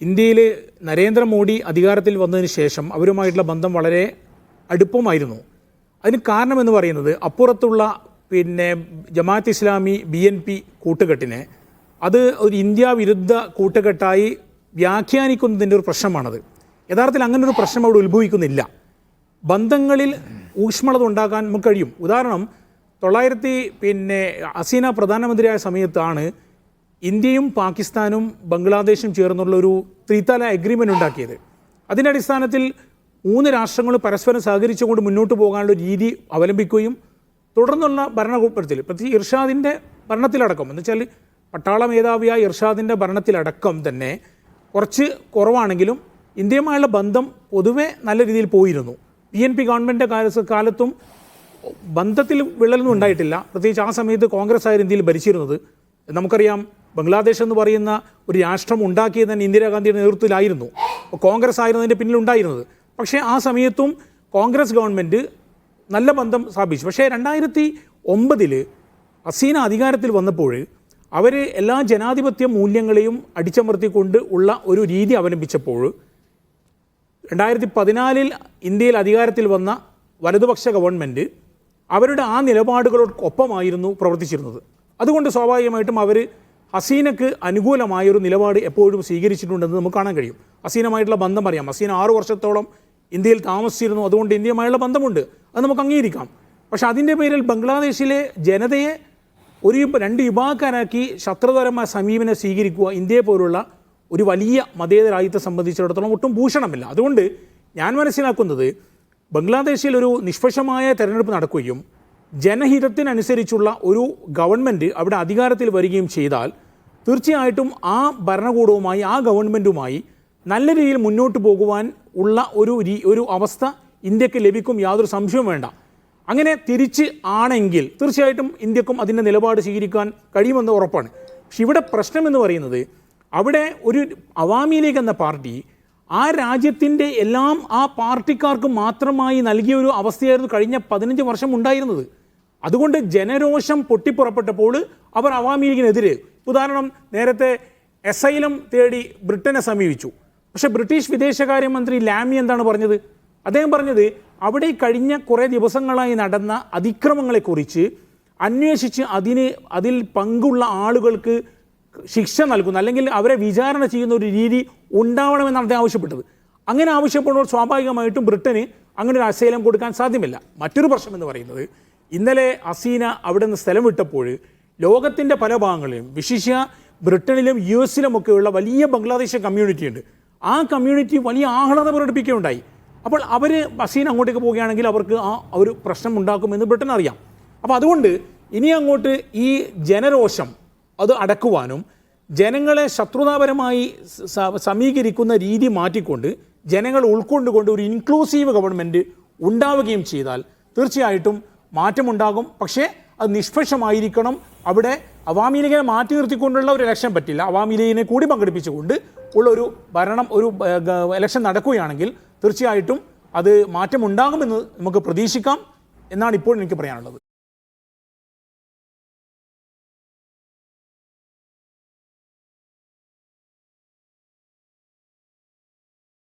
ഇന്ത്യയിൽ നരേന്ദ്രമോദി അധികാരത്തിൽ വന്നതിന് ശേഷം അവരുമായിട്ടുള്ള ബന്ധം വളരെ അടുപ്പമായിരുന്നു. അതിന് കാരണമെന്ന് പറയുന്നത് അപ്പുറത്തുള്ള പിന്നെ Jamaat Islami B N P കൂട്ടുകെട്ടിനെ അത് ഒരു ഇന്ത്യ വിരുദ്ധ കൂട്ടുകെട്ടായി വ്യാഖ്യാനിക്കുന്നതിന്റെ ഒരു പ്രശ്നമാണത്. യഥാർത്ഥത്തിൽ അങ്ങനെ ഒരു പ്രശ്നം അവിടെ ഉത്ഭവിക്കുന്നില്ല. ബന്ധങ്ങളിൽ ഊഷ്മളത ഉണ്ടാക്കാൻ നമുക്ക് കഴിയും. ഉദാഹരണം തൊള്ളായിരത്തി പിന്നെ ഹസീന പ്രധാനമന്ത്രിയായ സമയത്താണ് ഇന്ത്യയും പാകിസ്ഥാനും ബംഗ്ലാദേശും ചേർന്നുള്ള ഒരു ത്രിതല എഗ്രിമെന്റ് ഉണ്ടാക്കിയത്. അതിന്റെ അടിസ്ഥാനത്തിൽ മൂന്ന് രാഷ്ട്രങ്ങൾ പരസ്പരം സഹകരിച്ചുകൊണ്ട് മുന്നോട്ട് പോകാനുള്ള രീതി അവലംബിക്കുകയും തുടർന്നുള്ള ഭരണകൂട്ടത്തിൽ പ്രത്യേകിച്ച് ഇർഷാദിന്റെ ഭരണത്തിലടക്കം എന്ന് വെച്ചാൽ പട്ടാള മേധാവിയായ ഇർഷാദിന്റെ ഭരണത്തിലടക്കം തന്നെ കുറച്ച് കുറവാണെങ്കിലും ഇന്ത്യയുമായുള്ള ബന്ധം പൊതുവെ നല്ല രീതിയിൽ പോയിരുന്നു. പി എൻ പി ഗവൺമെന്റിന്റെ കാല കാലത്തും ബന്ധത്തിൽ വിള്ളലൊന്നും ഉണ്ടായിട്ടില്ല. പ്രത്യേകിച്ച് ആ സമയത്ത് കോൺഗ്രസ് ആയിരുന്നു ഇന്ത്യയിൽ ഭരിച്ചിരുന്നത്. നമുക്കറിയാം ബംഗ്ലാദേശ് എന്ന് പറയുന്ന ഒരു രാഷ്ട്രം ഉണ്ടാക്കിയത് തന്നെ ഇന്ദിരാഗാന്ധിയുടെ നേതൃത്വത്തിലായിരുന്നു. കോൺഗ്രസ് ആയിരുന്നു അതിന്റെ പിന്നിലുണ്ടായിരുന്നത്. പക്ഷേ ആ സമയത്തും കോൺഗ്രസ് ഗവൺമെന്റ് നല്ല ബന്ധം സ്ഥാപിച്ചു. പക്ഷേ രണ്ടായിരത്തി ഒമ്പതിൽ ഹസീന അധികാരത്തിൽ വന്നപ്പോൾ അവർ എല്ലാ ജനാധിപത്യ മൂല്യങ്ങളെയും അടിച്ചമർത്തിക്കൊണ്ട് ഉള്ള ഒരു രീതി അവലംബിച്ചപ്പോൾ രണ്ടായിരത്തി പതിനാലിൽ ഇന്ത്യയിൽ അധികാരത്തിൽ വന്ന വലതുപക്ഷ ഗവൺമെന്റ് അവരുടെ ആ നിലപാടുകളോടൊപ്പമായിരുന്നു പ്രവർത്തിച്ചിരുന്നത്. അതുകൊണ്ട് സ്വാഭാവികമായിട്ടും അവർ ഹസീനക്ക് അനുകൂലമായൊരു നിലപാട് എപ്പോഴും സ്വീകരിച്ചിട്ടുണ്ടെന്ന് നമുക്ക് കാണാൻ കഴിയും. ഹസീനുമായിട്ടുള്ള ബന്ധം അറിയാം. ഹസീന ആറു വർഷത്തോളം ഇന്ത്യയിൽ താമസിച്ചിരുന്നു. അതുകൊണ്ട് ഇന്ത്യയുമായുള്ള ബന്ധമുണ്ട്. അത് നമുക്ക് അംഗീകരിക്കാം. പക്ഷെ അതിന്റെ പേരിൽ ബംഗ്ലാദേശിലെ ജനതയെ ഒരു രണ്ട് വിഭാഗക്കാരാക്കി ശത്രുതരമായ സമീപനം സ്വീകരിക്കുക ഇന്ത്യയെ പോലുള്ള ഒരു വലിയ മതേതരാജ്യത്തെ സംബന്ധിച്ചിടത്തോളം ഒട്ടും ഭൂഷണമില്ല. അതുകൊണ്ട് ഞാൻ മനസ്സിലാക്കുന്നത് ബംഗ്ലാദേശിൽ ഒരു നിഷ്പക്ഷമായ തെരഞ്ഞെടുപ്പ് നടക്കുകയും ജനഹിതത്തിനനുസരിച്ചുള്ള ഒരു ഗവൺമെന്റ് അവിടെ അധികാരത്തിൽ വരികയും ചെയ്താൽ തീർച്ചയായിട്ടും ആ ഭരണകൂടവുമായി ആ ഗവൺമെന്റുമായി നല്ല രീതിയിൽ മുന്നോട്ട് പോകുവാൻ ഉള്ള ഒരു ഒരു അവസ്ഥ ഇന്ത്യയ്ക്ക് ലഭിക്കും യാതൊരു സംശയവും വേണ്ട. അങ്ങനെ തിരിച്ച് ആണെങ്കിൽ തീർച്ചയായിട്ടും ഇന്ത്യക്കും അതിന്റെ നിലപാട് സ്വീകരിക്കാൻ കഴിയുമെന്ന് ഉറപ്പാണ്. പക്ഷെ ഇവിടെ പ്രശ്നം എന്ന് പറയുന്നത് അവിടെ ഒരു അവാമി ലീഗ് എന്ന പാർട്ടി ആ രാജ്യത്തിന്റെ എല്ലാം ആ പാർട്ടിക്കാർക്ക് മാത്രമായി നൽകിയ ഒരു അവസ്ഥയായിരുന്നു കഴിഞ്ഞ പതിനഞ്ച് വർഷം ഉണ്ടായിരുന്നത്. അതുകൊണ്ട് ജനരോഷം പൊട്ടിപ്പുറപ്പെട്ടപ്പോൾ അവർ അവാമി ലീഗിനെതിരെ ഉദാഹരണം നേരത്തെ എസൈലം തേടി ബ്രിട്ടനെ സമീപിച്ചു. പക്ഷേ ബ്രിട്ടീഷ് വിദേശകാര്യമന്ത്രി ലാമി എന്താണ് പറഞ്ഞത്? അദ്ദേഹം പറഞ്ഞത് അവിടെ കഴിഞ്ഞ കുറേ ദിവസങ്ങളായി നടന്ന അതിക്രമങ്ങളെക്കുറിച്ച് അന്വേഷിച്ച് അതിന് അതിൽ പങ്കുള്ള ആളുകൾക്ക് ശിക്ഷ നൽകുന്ന അല്ലെങ്കിൽ അവരെ വിചാരണ ചെയ്യുന്ന ഒരു രീതി ഉണ്ടാവണമെന്നാണ് അദ്ദേഹം ആവശ്യപ്പെട്ടത്. അങ്ങനെ ആവശ്യപ്പെടുമ്പോൾ സ്വാഭാവികമായിട്ടും ബ്രിട്ടന് അങ്ങനെ ഒരു അസൈലം കൊടുക്കാൻ സാധ്യമല്ല. മറ്റൊരു പ്രശ്നം എന്ന് പറയുന്നത് ഇന്നലെ അസീന അവിടെ നിന്ന് സ്ഥലം വിട്ടപ്പോൾ ലോകത്തിന്റെ പല ഭാഗങ്ങളിലും വിശിഷ്യ ബ്രിട്ടനിലും യു എസിലുമൊക്കെയുള്ള വലിയ ബംഗ്ലാദേശ് കമ്മ്യൂണിറ്റി ഉണ്ട്. ആ കമ്മ്യൂണിറ്റി വലിയ ആഹ്ലാദം പ്രകടിപ്പിക്കുകയുണ്ടായി. അപ്പോൾ അവർ അസീന അങ്ങോട്ടേക്ക് പോവുകയാണെങ്കിൽ അവർക്ക് ആ ഒരു പ്രശ്നം ഉണ്ടാക്കുമെന്ന് ബ്രിട്ടൻ അറിയാം. അപ്പോൾ അതുകൊണ്ട് ഇനി അങ്ങോട്ട് ഈ ജനരോഷം അത് അടക്കുവാനും ജനങ്ങളെ ശത്രുതാപരമായി സമീകരിക്കുന്ന രീതി മാറ്റിക്കൊണ്ട് ജനങ്ങൾ ഉൾക്കൊണ്ടുകൊണ്ട് ഒരു ഇൻക്ലൂസീവ് ഗവൺമെന്റ് ഉണ്ടാവുകയും ചെയ്താൽ തീർച്ചയായിട്ടും മാറ്റമുണ്ടാകും. പക്ഷേ അത് നിഷ്പക്ഷമായിരിക്കണം. അവിടെ അവാമി ലീഗിനെ മാറ്റി നിർത്തിക്കൊണ്ടുള്ള ഒരു ഇലക്ഷൻ പറ്റില്ല. അവാമി ലീഗിനെ കൂടി പങ്കെടുപ്പിച്ചുകൊണ്ട് ഉള്ളൊരു ഭരണം ഒരു ഇലക്ഷൻ നടക്കുകയാണെങ്കിൽ തീർച്ചയായിട്ടും അത് മാറ്റമുണ്ടാകുമെന്ന് നമുക്ക് പ്രതീക്ഷിക്കാം എന്നാണ് ഇപ്പോൾ എനിക്ക് പറയാനുള്ളത്.